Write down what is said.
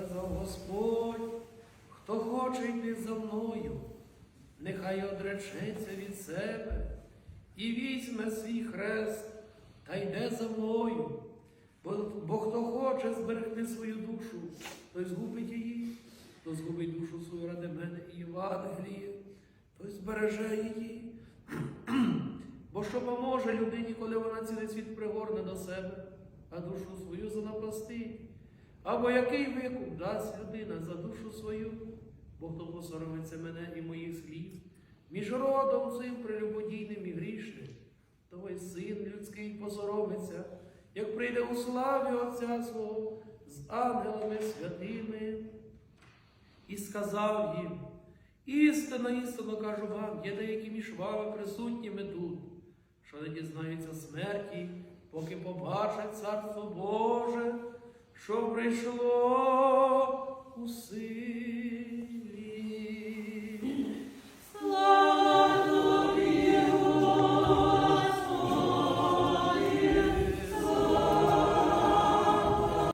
сказав Господь, хто хоче йти за мною, нехай одречеться від себе і візьме свій хрест та йде за мною, бо, бо хто хоче зберегти свою душу, той згубить її, то згубить душу свою ради мене і Євангелія, той збереже її. Бо що поможе людині, коли вона цілий світ пригорне до себе, а душу свою занапасти? Або який викуп дасть людина за душу свою, бо хто посоромиться мене і моїх слів, між родом цим прелюбодійним і грішним, той син людський посоромиться, як прийде у славі Отця свого з ангелами святими. І сказав їм, істинно, істинно кажу вам, є деякі між вами присутніми тут, що не дізнаються смерті, поки побачать Царство Боже, що прийшло у син.